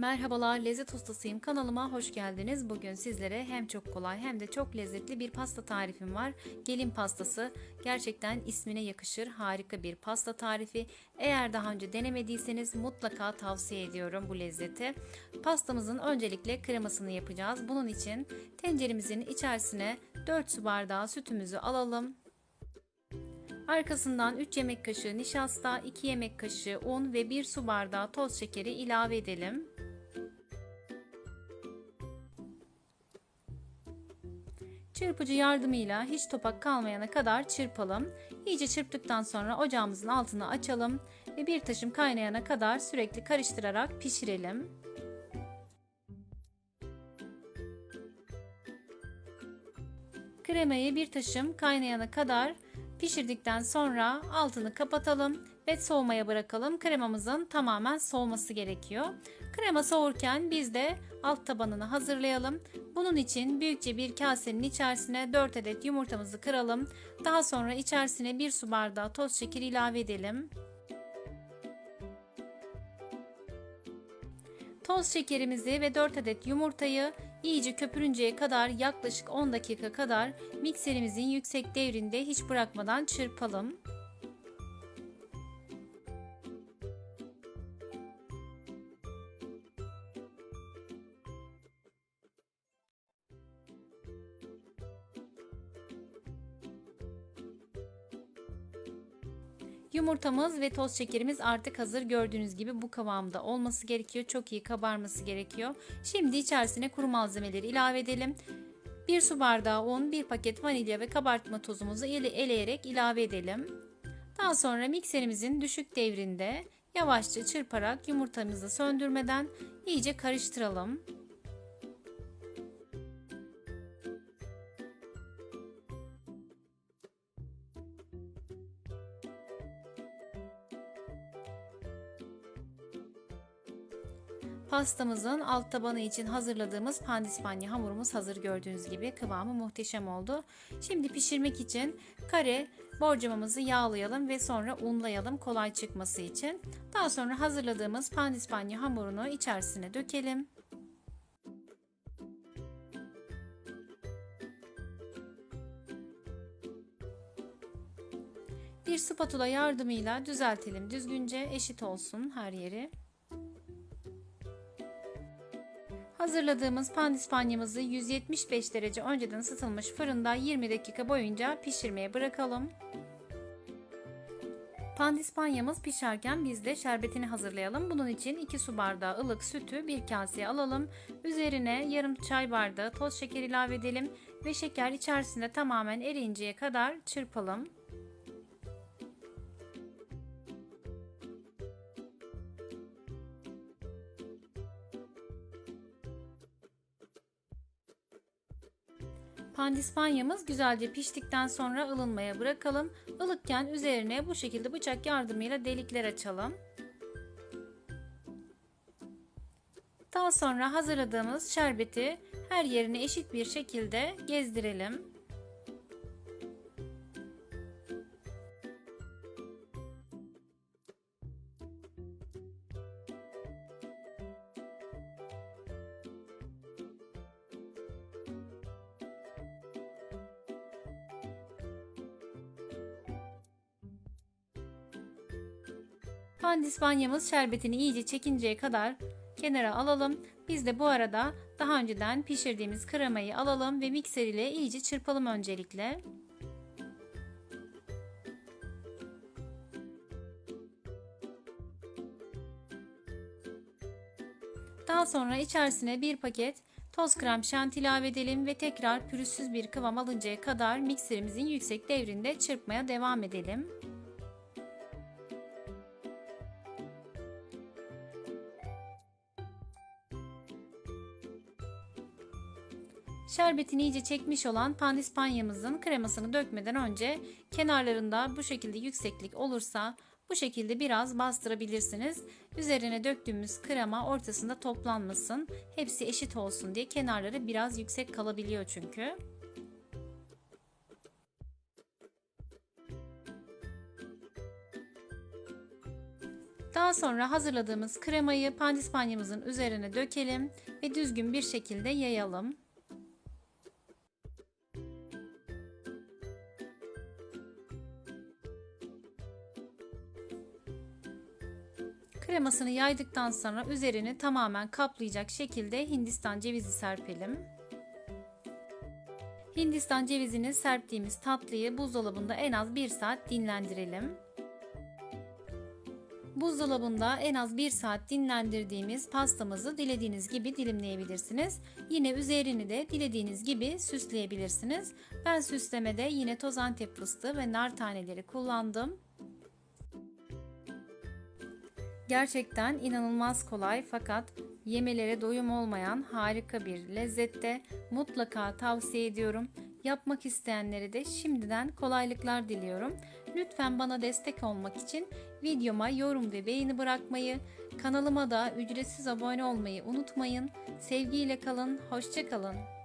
Merhabalar, lezzet ustasıyım. Kanalıma hoş geldiniz. Bugün sizlere hem çok kolay hem de çok lezzetli bir pasta tarifim var. Gelin pastası. Gerçekten ismine yakışır. Harika bir pasta tarifi. Eğer daha önce denemediyseniz mutlaka tavsiye ediyorum bu lezzeti. Pastamızın öncelikle kremasını yapacağız. Bunun için tenceremizin içerisine 4 su bardağı sütümüzü alalım. Arkasından 3 yemek kaşığı nişasta, 2 yemek kaşığı un ve 1 su bardağı toz şekeri ilave edelim. Çırpıcı yardımıyla hiç topak kalmayana kadar çırpalım. İyice çırptıktan sonra ocağımızın altını açalım ve bir taşım kaynayana kadar sürekli karıştırarak pişirelim. Kremayı bir taşım kaynayana kadar pişirdikten sonra altını kapatalım ve soğumaya bırakalım. Kremamızın tamamen soğuması gerekiyor. Krema soğurken biz de alt tabanını hazırlayalım. Bunun için büyükçe bir kasenin içerisine 4 adet yumurtamızı kıralım. Daha sonra içerisine 1 su bardağı toz şeker ilave edelim. Toz şekerimizi ve 4 adet yumurtayı iyice köpürünceye kadar yaklaşık 10 dakika kadar mikserimizin yüksek devrinde hiç bırakmadan çırpalım. Yumurtamız ve toz şekerimiz artık hazır. Gördüğünüz gibi bu kıvamda olması gerekiyor. Çok iyi kabarması gerekiyor. Şimdi içerisine kuru malzemeleri ilave edelim. 1 su bardağı un, 1 paket vanilya ve kabartma tozumuzu ele eleyerek ilave edelim. Daha sonra mikserimizin düşük devrinde yavaşça çırparak yumurtamızı söndürmeden iyice karıştıralım. Pastamızın alt tabanı için hazırladığımız pandispanya hamurumuz hazır gördüğünüz gibi kıvamı muhteşem oldu. Şimdi pişirmek için kare borcamamızı yağlayalım ve sonra unlayalım kolay çıkması için. Daha sonra hazırladığımız pandispanya hamurunu içerisine dökelim. Bir spatula yardımıyla düzeltelim düzgünce eşit olsun her yeri. Hazırladığımız pandispanyamızı 175 derece önceden ısıtılmış fırında 20 dakika boyunca pişirmeye bırakalım. Pandispanyamız pişerken biz de şerbetini hazırlayalım. Bunun için 2 su bardağı ılık sütü bir kaseye alalım. Üzerine yarım çay bardağı toz şeker ilave edelim ve şeker içerisinde tamamen eriyinceye kadar çırpalım. Pandispanyamız güzelce piştikten sonra ılınmaya bırakalım. Ilıkken üzerine bu şekilde bıçak yardımıyla delikler açalım. Daha sonra hazırladığımız şerbeti her yerine eşit bir şekilde gezdirelim. Pandispanyamız şerbetini iyice çekinceye kadar kenara alalım. Biz de bu arada daha önceden pişirdiğimiz kremayı alalım ve mikser ile iyice çırpalım öncelikle. Daha sonra içerisine bir paket toz krem şanti ilave edelim ve tekrar pürüzsüz bir kıvam alıncaya kadar mikserimizin yüksek devrinde çırpmaya devam edelim. Şerbetini iyice çekmiş olan pandispanyamızın kremasını dökmeden önce kenarlarında bu şekilde yükseklik olursa bu şekilde biraz bastırabilirsiniz. Üzerine döktüğümüz krema ortasında toplanmasın. Hepsi eşit olsun diye kenarları biraz yüksek kalabiliyor çünkü. Daha sonra hazırladığımız kremayı pandispanyamızın üzerine dökelim ve düzgün bir şekilde yayalım. Kremasını yaydıktan sonra üzerini tamamen kaplayacak şekilde Hindistan cevizi serpelim. Hindistan cevizini serptiğimiz tatlıyı buzdolabında en az 1 saat dinlendirelim. Buzdolabında en az 1 saat dinlendirdiğimiz pastamızı dilediğiniz gibi dilimleyebilirsiniz. Yine üzerini de dilediğiniz gibi süsleyebilirsiniz. Ben süslemede yine toz antep fıstığı ve nar taneleri kullandım. Gerçekten inanılmaz kolay fakat yemelere doyum olmayan harika bir lezzette mutlaka tavsiye ediyorum. Yapmak isteyenlere de şimdiden kolaylıklar diliyorum. Lütfen bana destek olmak için videoma yorum ve beğeni bırakmayı, kanalıma da ücretsiz abone olmayı unutmayın. Sevgiyle kalın, hoşça kalın.